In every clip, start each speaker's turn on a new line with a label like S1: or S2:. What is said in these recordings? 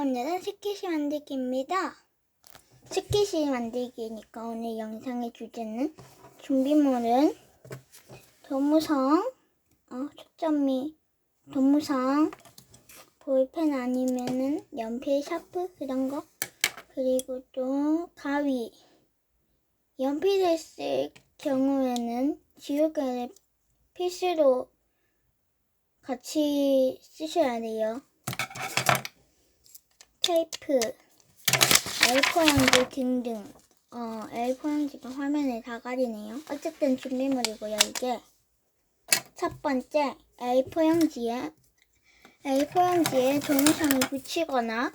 S1: 오늘은 스키시 만들기입니다. 스키시 만들기니까 오늘 영상의 주제는 준비물은 도무성, 어, 초점이 도무성, 볼펜 아니면은 연필, 샤프 그런 거 그리고 또 가위. 연필을 쓸 경우에는 지우개를 필수로 같이 쓰셔야 돼요. 테이프, A4 용지 등등. 어, A4 용지가 화면을 다 가리네요. 어쨌든 준비물이고요, 이게. 첫 번째, A4 용지에, A4 용지에 동영상을 붙이거나,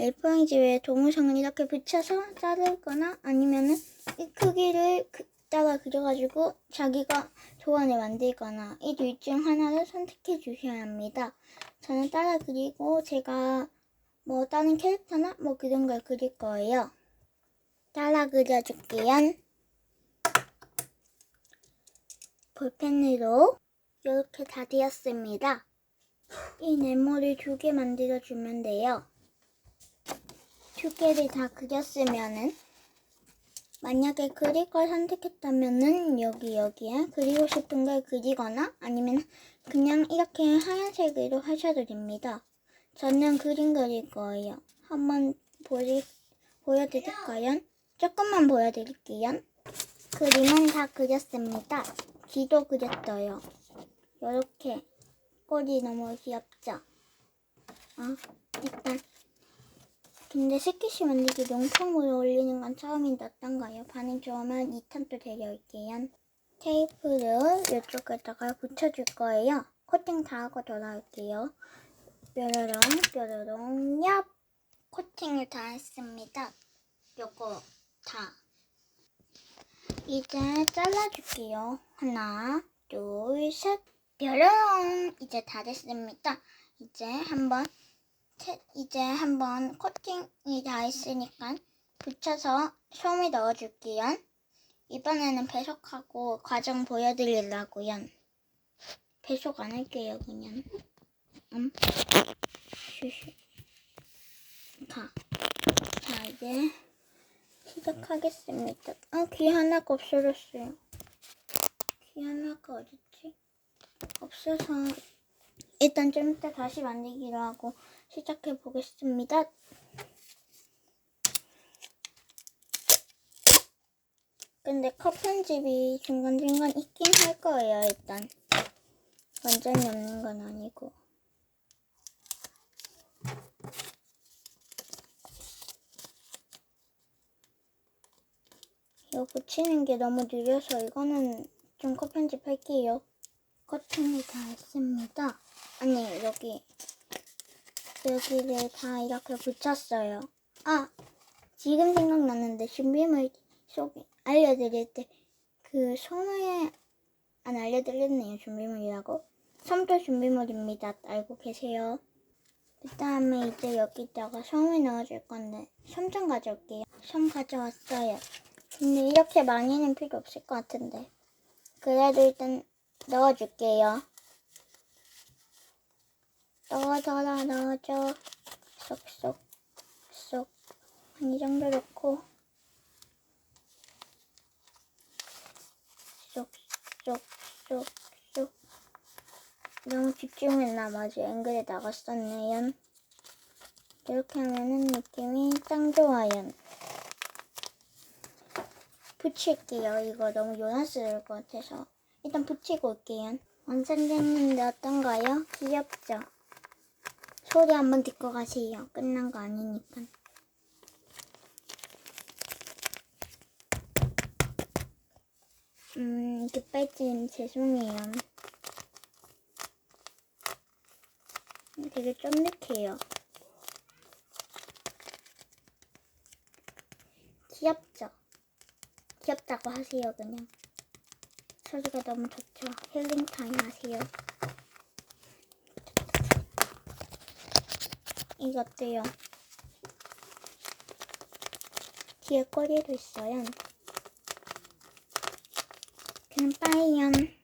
S1: A4 용지 위에 동영상을 이렇게 붙여서 자르거나, 아니면은 이 크기를 그- 따라 그려가지고 자기가 조안을 만들거나, 이 둘 중 하나를 선택해 주셔야 합니다. 저는 따라 그리고 제가 뭐 다른 캐릭터나 뭐 그런 걸 그릴 거예요. 따라 그려줄게요. 볼펜으로 이렇게 다 되었습니다. 이 네모를 두 개 만들어 주면 돼요. 두 개를 다 그렸으면은 만약에 그릴 걸 선택했다면은 여기 여기에 그리고 싶은 걸 그리거나 아니면 그냥 이렇게 하얀색으로 하셔도 됩니다. 저는 그림 그릴 거예요. 한번 보리, 보여드릴까요? 조금만 보여드릴게요. 그림은 다 그렸습니다. 귀도 그렸어요. 이렇게 꼬리 너무 귀엽죠? 아, 일단 근데 스키시 만들기 용품으로 올리는 건 처음인데 어떤가요? 반응 좋으면 2탄 또 데려올게요. 테이프를 이쪽에다가 붙여줄 거예요. 코팅 다 하고 돌아올게요. 뾰로롱 뾰로롱 얍 코팅을 다 했습니다. 요거 다 이제 잘라줄게요. 하나 둘셋 뾰로롱 이제 다 됐습니다. 이제 한번 태- 이제 한번 코팅이 다 했으니까 붙여서 솜을 넣어줄게요. 이번에는 배속하고 과정 보여드리려고요. 배속 안 할게요 그냥. 음. 슈슈. 자, 자 이제 시작하겠습니다. 어, 귀 하나가 없어졌어요. 귀 하나가 어딨지? 없어서 일단 좀 이따 다시 만들기로 하고 시작해 보겠습니다. 근데 컵 편집이 중간중간 있긴 할 거예요, 일단. 완전히 없는 건 아니고. 이거 붙이는 게 너무 느려서 이거는 좀 컷 편집할게요. 커팅을 다 했습니다. 아니 여기 여기를 다 이렇게 붙였어요. 아 지금 생각났는데 준비물 속 알려드릴 때그 솜을 안 알려드렸네요 준비물이라고. 솜도 준비물입니다. 알고 계세요? 그 다음에 이제 여기다가 솜을 넣어줄 건데 솜좀 가져올게요. 솜 가져왔어요. 근데 이렇게 많이는 필요 없을 것 같은데. 그래도 일단 넣어줄게요. 넣어줘라 넣어줘. 쏙쏙 쏙. 한 이 정도 넣고 쏙 쏙 쏙 쏙. 너무 집중했나 맞아 앵글에 나갔었네요. 이렇게 하면은 느낌이 짱 좋아요. 붙일게요. 이거 너무 요란스러울 것 같아서. 일단 붙이고 올게요. 완성됐는데 어떤가요? 귀엽죠? 소리 한번 듣고 가세요. 끝난 거 아니니까. 음, 깃발찜 죄송해요. 되게 쫀득해요. 귀엽죠? 귀엽다고 하세요, 그냥. 소리가 너무 좋죠. 힐링 타임 하세요. 어때요? 뒤에 꼬리도 있어요. 그냥 빠이연.